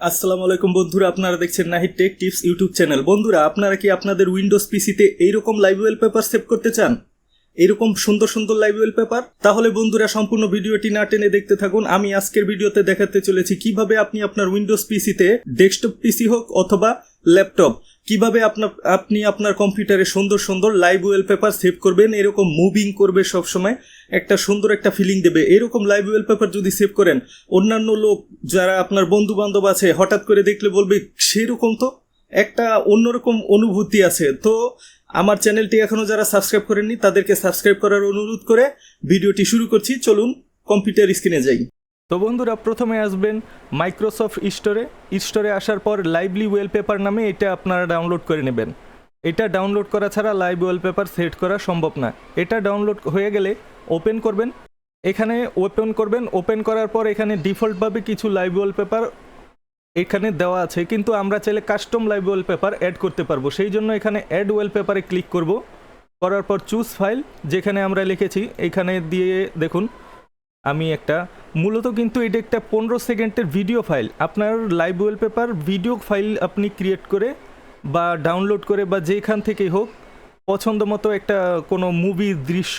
আসসালামু আলাইকুম বন্ধুরা, আপনারা দেখছেন Nahid tech tips YouTube channel. বন্ধুরা, আপনারা কি আপনাদের উইন্ডোজ পিসিতে এইরকম লাইভ ওয়েলপেপার সেভ করতে চান? এরকম সুন্দর সুন্দর লাইভ ওয়েলপেপার তাহলে বন্ধুরা, সম্পূর্ণ ভিডিওটি না টেনে দেখতে থাকুন। আমি আজকের ভিডিওতে দেখাতে চলেছি কীভাবে আপনি আপনার উইন্ডোজ পিসিতে ডেস্কটপ পিসি হোক অথবা ল্যাপটপ কীভাবে আপনার আপনি আপনার কম্পিউটারে সুন্দর সুন্দর লাইভ ওয়েলপেপার সেভ করবেন, এরকম মুভিং করবে সব সময় একটা সুন্দর একটা ফিলিং দেবে। এরকম লাইভ ওয়েলপেপার যদি সেভ করেন, অন্যান্য লোক যারা আপনার বন্ধু বান্ধব আছে, হঠাৎ করে দেখলে বলবে, সেরকম তো? একটা অন্যরকম অনুভূতি আছে। তো আমার চ্যানেলটি এখনও যারা সাবস্ক্রাইব করেননি, তাদেরকে সাবস্ক্রাইব করার অনুরোধ করে ভিডিওটি শুরু করছি। চলুন কম্পিউটার স্ক্রিনে যাই। তো বন্ধুরা প্রথমে আসবেন মাইক্রোসফট স্টোরে স্টোরে আসার পর লাইভলি ওয়েলপেপার নামে এটা আপনারা ডাউনলোড করে নেবেন। এটা ডাউনলোড করা ছাড়া লাইভ ওয়েলপেপার সেট করা সম্ভব না। এটা ডাউনলোড হয়ে গেলে ওপেন করবেন। এখানে ওপেন করবেন। ওপেন করার পর এখানে ডিফল্টভাবে কিছু লাইভ ওয়ালপেপার এখানে দেওয়া আছে। কিন্তু আমরা চাইলে কাস্টম লাইভ ওয়ালপেপার অ্যাড করতে পারব। সেই জন্য এখানে অ্যাড ওয়ালপেপারে ক্লিক করব। করার পর চুজ ফাইল যেখানে আমরা লিখেছি। এখানে দিয়ে দেখুন, আমি একটা মূলত কিন্তু এটা একটা পনেরো সেকেন্ডের ভিডিও ফাইল আপনার লাইভ ওয়ালপেপার ভিডিও ফাইল আপনি ক্রিয়েট করে বা ডাউনলোড করে বা যেখান থেকেই হোক, পছন্দ মতো একটা কোনো মুভি দৃশ্য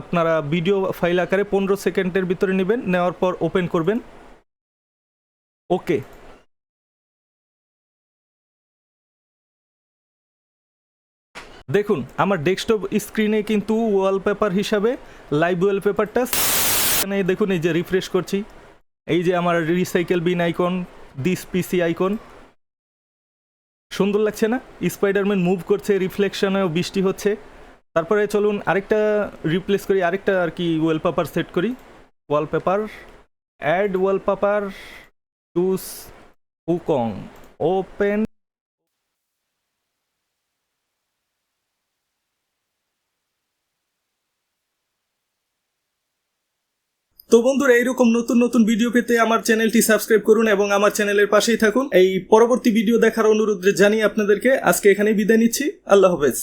আপনারা ভিডিও ফাইল আকারে পনেরো সেকেন্ডের ভিতরে নেবেন, নেওয়ার পর ওপেন করবেন। ওকে দেখুন, আমার ডেস্কটপ স্ক্রিনে কিন্তু ওয়ালপেপার হিসাবে লাইভ ওয়ালপেপারটা এখানে দেখুন এই যে রিফ্রেশ করছি। এই যে আমার recycle bin icon this PC icon সুন্দর লাগছে না? স্পাইডারম্যান মুভ করছে রিফ্লেকশনেও বৃষ্টি হচ্ছে। তারপরে চলুন আরেকটা রিপ্লেস করি, আরেকটা আর কি ওয়ালপেপার সেট করি। ওয়ালপেপার অ্যাড ওয়ালপেপার টুস উকং ওপেন তো বন্ধুরা, এইরকম নতুন নতুন ভিডিও পেতে আমার চ্যানেলটি সাবস্ক্রাইব করুন এবং আমার চ্যানেলের পাশেই থাকুন। এই পরবর্তী ভিডিও দেখার অনুরোধ জানিয়ে আপনাদেরকে আজকে এখানেই বিদায় নিচ্ছি। আল্লাহ হাফেজ।